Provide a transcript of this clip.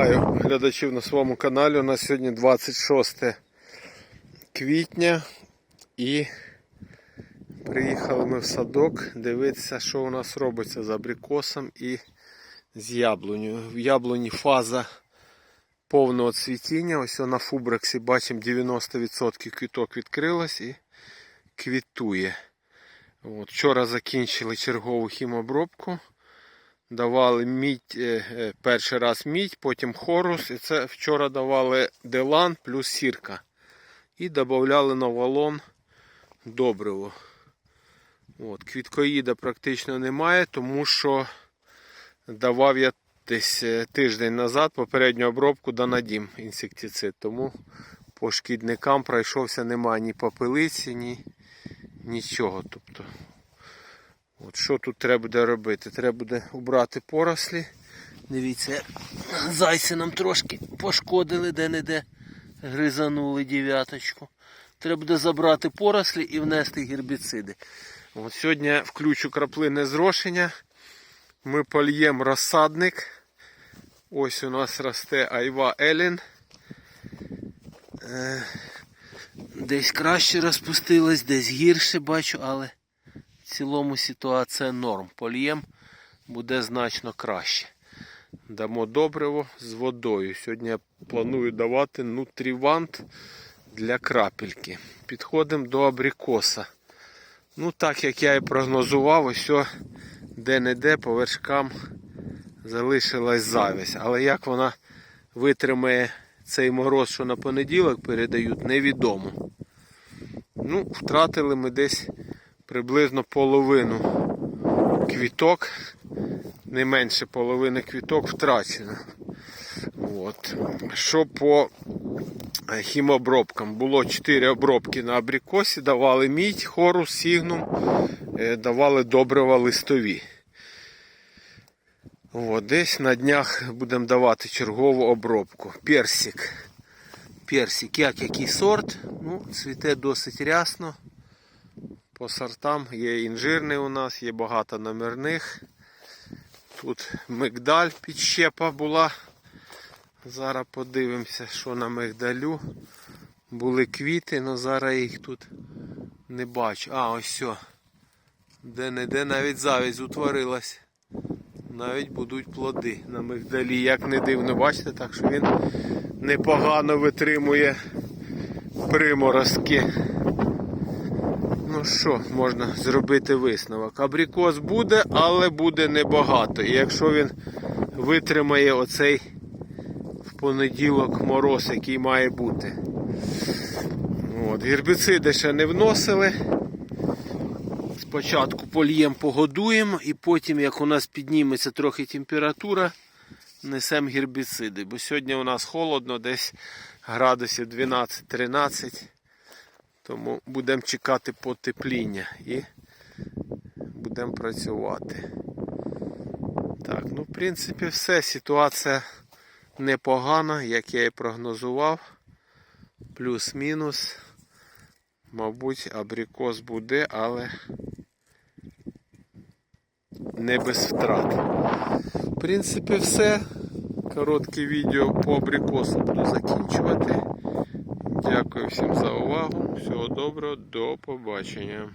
Вітаю глядачів на своєму каналі. У нас сьогодні 26 квітня і приїхали ми в садок дивитися, що у нас робиться з абрикосом і з яблунею. В яблуні фаза повного цвітіння. Ось на фубрексі бачимо 90% квіток відкрилось і квітує. От, вчора закінчили чергову хімобробку. Давали мідь, е, е, перший раз мідь, потім хорус. І це вчора давали делан плюс сірка. І додавали на валон добриво. От, квіткоїда практично немає, тому що давав я десь е, тиждень назад попередню обробку Данадім інсектицид. Тому по шкідникам пройшовся немає ні попелиці, ні нічого. Тобто От що тут треба буде робити? Треба буде убрати порослі. Дивіться, зайці нам трошки пошкодили де-не-де. Гризанули дев'яточку. Треба буде забрати порослі і внести гербіциди. От Сьогодні включу краплине зрошення. Ми польємо розсадник. Ось у нас росте айва Елін. Е, Десь краще розпустилась, десь гірше бачу, але цілому ситуація норм. Польєм буде значно краще. Дамо добриво з водою. Сьогодні я планую давати нутрівант для крапельки. Підходимо до абрикоса. Ну, так як я і прогнозував, ось де-не-де по вершкам залишилась завість. Але як вона витримає цей мороз, що на понеділок передають, невідомо. Ну, втратили ми десь приблизно половину квіток, не менше половини квіток втрачено. От. Що по хімобробкам? Було 4 обробки на абрикосі, давали мідь, хорус, сігнум, е, давали добрива листові. От, десь на днях будемо давати чергову обробку. Персик. Персик, як який сорт, ну, цвіте досить рясно. По сортам є інжирний у нас, є багато номерних. Тут мигдаль підщепа була. Зараз подивимося, що на мигдалю. Були квіти, але зараз їх тут не бачу. А, ось все. Де-не-де навіть завість утворилась. Навіть будуть плоди на мигдалі. Як не дивно, бачите, так що він непогано витримує приморозки. Ну що, можна зробити висновок. Абрикос буде, але буде небагато. І якщо він витримає оцей в понеділок мороз, який має бути. От, Гербіциди ще не вносили. Спочатку польєм погодуємо і потім, як у нас підніметься трохи температура, несемо гербіциди. Бо сьогодні у нас холодно, десь градусів 12-13. Тому будемо чекати потепління і будемо працювати. Так, ну в принципі все. Ситуація непогана, як я і прогнозував. Плюс-мінус. Мабуть, абрикос буде, але не без втрат. В принципі, все. Коротке відео по абрикосу буду закінчувати. Дякую всім за увагу. Всього доброго, до побачення.